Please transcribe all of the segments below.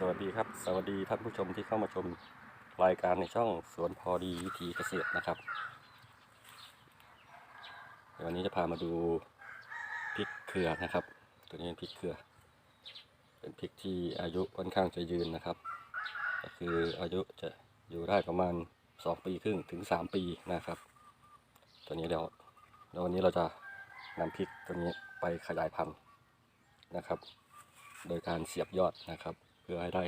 สวัสดีครับ สวัสดีท่านผู้ชมที่เข้ามาชมรายการในช่องสวนพอดีวิธีเกษตรนะครับ วันนี้จะพามาดูพริกเครือนะครับ ตัวนี้เป็นพริกเครือ เป็นพริกที่อายุค่อนข้างจะยืนนะครับ ก็คืออายุจะอยู่ได้ประมาณ 2 ปีครึ่งถึง 3 ปีนะครับ ตัวนี้เดี๋ยวเดี๋ยววันนี้เราจะนำพริกตัวนี้ไปขยายพันธุ์นะครับ โดยการเสียบยอดนะครับ เพื่อให้ได้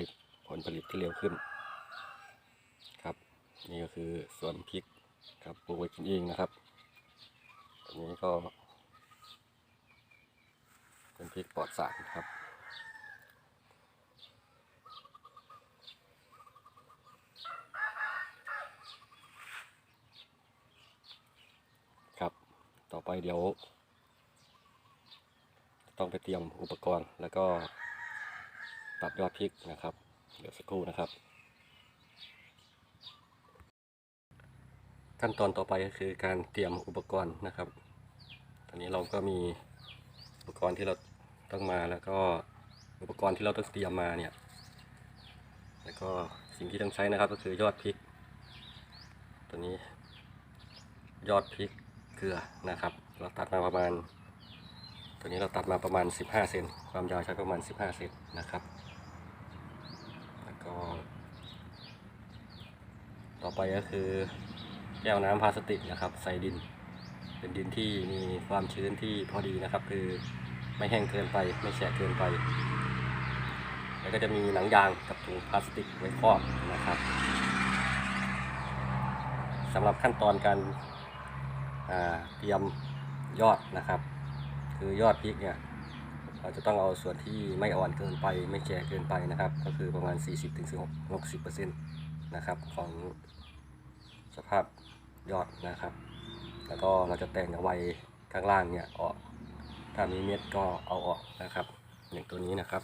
ผลผลิตที่เร็วขึ้น ครับ นี่ก็คือสวนพริกครับปลูกไว้กินเองนะครับอันนี้ก็ เป็นพริกปลอดสารครับครับ ต่อไปเดี๋ยว ต้องไปเตรียมอุปกรณ์แล้วก็ ตัดยอดพริกนะครับ เดี๋ยวสักครู่นะครับ ขั้นตอนต่อไปก็คือการเตรียมอุปกรณ์นะครับ ตอนนี้เราก็มีอุปกรณ์ที่เราต้องมาแล้วก็อุปกรณ์ที่เราต้องเตรียมมาเนี่ย แล้วก็สิ่งที่ต้องใช้นะครับก็คือยอดพริก ตัวนี้ ยอดพริกเกลือนะครับ เราตัดมาประมาณตัวนี้เราตัดมาประมาณ 15 เซน ความยาวใช้ประมาณ 15 เซนนะครับ ต่อไปก็คือแก้วน้ำพลาสติกนะครับ ใส่ดิน เป็นดินที่มีความชื้นที่พอดีนะครับ คือไม่แห้งเกินไปไม่แฉะเกินไป แล้วก็จะมีหนังยางกับถุงพลาสติกไว้ครอบนะครับสำหรับขั้นตอนการเตรียมยอดนะครับ คือยอดพริกเนี่ย เราจะต้องเอาส่วนที่ไม่อ่อนเกินไปไม่แก่เกินไปนะครับ ก็คือประมาณ 40-60%นะครับของสภาพยอดนะครับ แล้วก็เราจะแต่งเอาไว้ข้างล่างเนี่ยออก ถ้ามีเม็ดก็เอาออกนะครับ อย่างตัวนี้นะครับ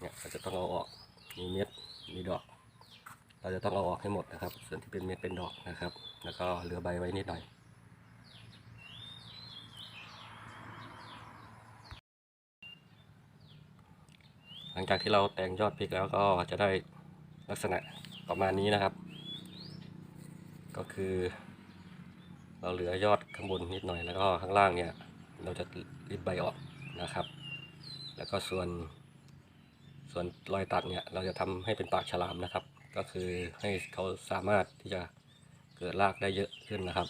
เนี่ยเราจะต้องเอาออก มีเม็ด มีดอก เราจะต้องเอาออกให้หมดนะครับ ส่วนที่เป็นเม็ดเป็นดอกนะครับ แล้วก็เหลือใบไว้นิดหน่อย หลังจากที่เราแต่งยอดพริกแล้วก็จะได้ลักษณะประมาณนี้นะครับ ก็คือ เราเหลือยอดข้างบนนิดหน่อยแล้วก็ข้างล่างเนี่ย เราจะริบใบออกนะครับ แล้วก็ส่วน ส่วนรอยตัดเนี่ยเราจะทำให้เป็นปากฉลามนะครับ ก็คือให้เขาสามารถที่จะเกิดรากได้เยอะขึ้นนะครับ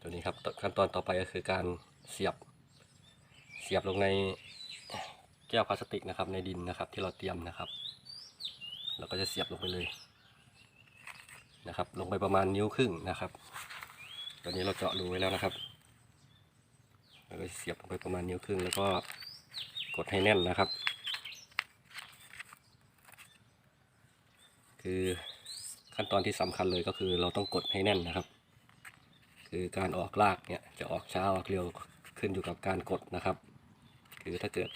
ตัวนี้ครับขั้นตอนต่อไปก็คือการเสียบเสียบลงใน ก้วพลาสติกนะครับ ในดินนะครับ ที่เราเตรียมนะครับ เราก็จะเสียบลงไปเลยนะครับ ลงไปประมาณนิ้วครึ่งนะครับ ตอนนี้เราเจาะรูไว้แล้วนะครับเราก็เสียบลงไปประมาณนิ้วครึ่ง แล้วก็กดให้แน่นนะครับ คือขั้นตอนที่สำคัญเลยก็คือเราต้องกดให้แน่นนะครับ คือการออกรากเนี่ยจะออกช้าออกเร็วขึ้นอยู่กับการกดนะครับ คือถ้าเกิด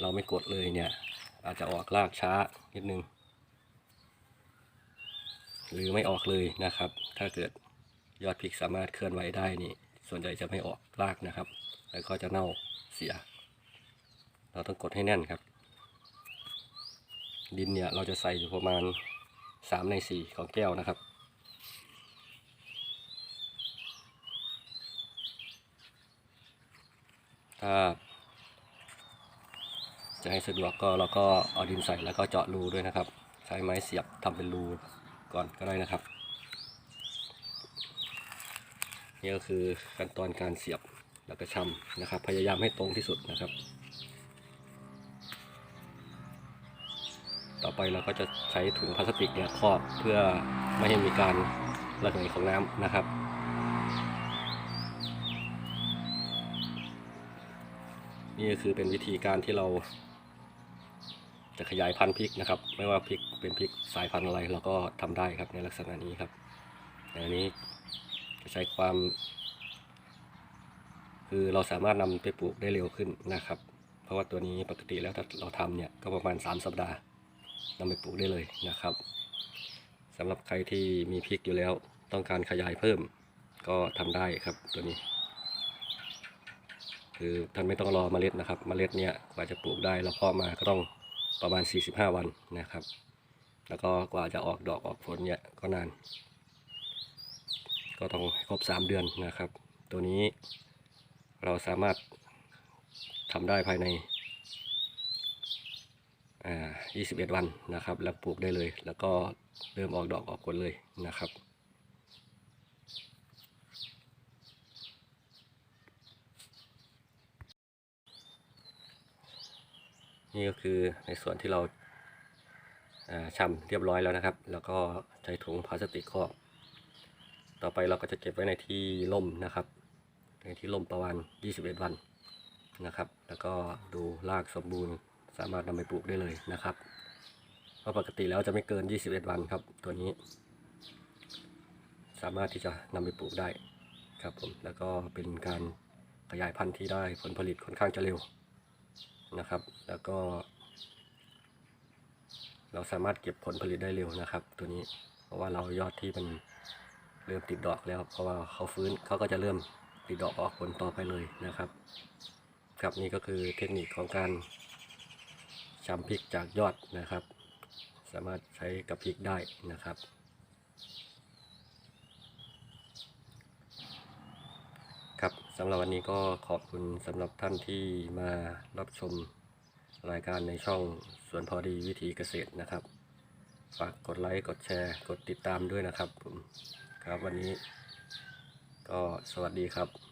เราไม่กดเลยเนี่ย อาจจะออกรากช้านิดนึง หรือไม่ออกเลยนะครับ ถ้าเกิดยอดพริกสามารถเคลื่อนไหวได้นี่ ส่วนใหญ่จะไม่ออกรากนะครับ แล้วก็จะเน่าเสีย เราต้องกดให้แน่นครับ ดินเนี่ยเราจะใส่อยู่ประมาณ 3 ใน 4 ของแก้วนะครับถ้า จะให้สะดวกก็เราก็เอาดินใส่แล้วก็เจาะรูด้วยนะครับ ใช้ไม้เสียบทำเป็นรูก่อนก็ได้นะครับนี่ก็คือขั้นตอนการเสียบแล้วก็ชำนะครับ พยายามให้ตรงที่สุดนะครับ ต่อไปเราก็จะใช้ถุงพลาสติกเนี่ยครอบเพื่อไม่ให้มีการระเหยของน้ำนะครับนี่ก็คือเป็นวิธีการที่เรา จะขยายพันธุ์พริกนะครับ ไม่ว่าพริกเป็นพริกสายพันธุ์อะไรเราก็ทำได้ครับในลักษณะนี้ครับอันนี้จะใช้ความ คือเราสามารถนำไปปลูกได้เร็วขึ้นนะครับ เพราะว่าตัวนี้ปกติแล้วถ้าเราทำเนี่ยก็ประมาณ 3 สัปดาห์นำไปปลูกได้เลยนะครับสำหรับใครที่มีพริกอยู่แล้วต้องการขยายเพิ่มก็ทำได้ครับตัวนี้ คือท่านไม่ต้องรอเมล็ดนะครับเมล็ดเนี่ยกว่าจะปลูกได้แล้วพาะมาก็ต้อง ประมาณ 45 วันนะครับ แล้วก็กว่าจะออกดอกออกผลเนี่ยก็นาน ก็ต้องครบ 3 เดือนนะครับ ตัวนี้เราสามารถทำได้ภายในอ่า21 วันนะครับ แล้วปลูกได้เลย แล้วก็เริ่มออกดอกออกผลเลยนะครับ นี่ก็คือในส่วนที่เราอ่าชำเรียบร้อยแล้วนะครับ แล้วก็ใช้ถุงพลาสติกครอบต่อไปเราก็จะเก็บไว้ในที่ร่มนะครับ ในที่ร่มประมาณ 21 วันนะครับ แล้วก็ดูรากสมบูรณ์สามารถนำไปปลูกได้เลยนะครับเพราะปกติแล้วจะไม่เกิน 21 วันครับตัวนี้ สามารถที่จะนำไปปลูกได้ครับผมแล้วก็เป็นการขยายพันธุ์ที่ได้ผลผลิตค่อนข้างจะเร็ว นะครับ แล้วก็ เราสามารถเก็บผลผลิตได้เร็วนะครับ ตัวนี้เพราะว่าเรายอดที่มันเริ่มติดดอกแล้ว เพราะว่าเขาฟื้นเขาก็จะเริ่มติดดอกออกผลต่อไปเลยนะครับ ครับนี่ก็คือเทคนิคของการชำพริกจากยอดนะครับ สามารถใช้กับพริกได้นะครับ ครับสำหรับวันนี้ก็ขอบคุณสำหรับท่านที่มารับชมรายการในช่องสวนพอดีวิธีเกษตรนะครับ ฝากกดไลค์กดแชร์กดติดตามด้วยนะครับผมครับวันนี้ก็สวัสดีครับ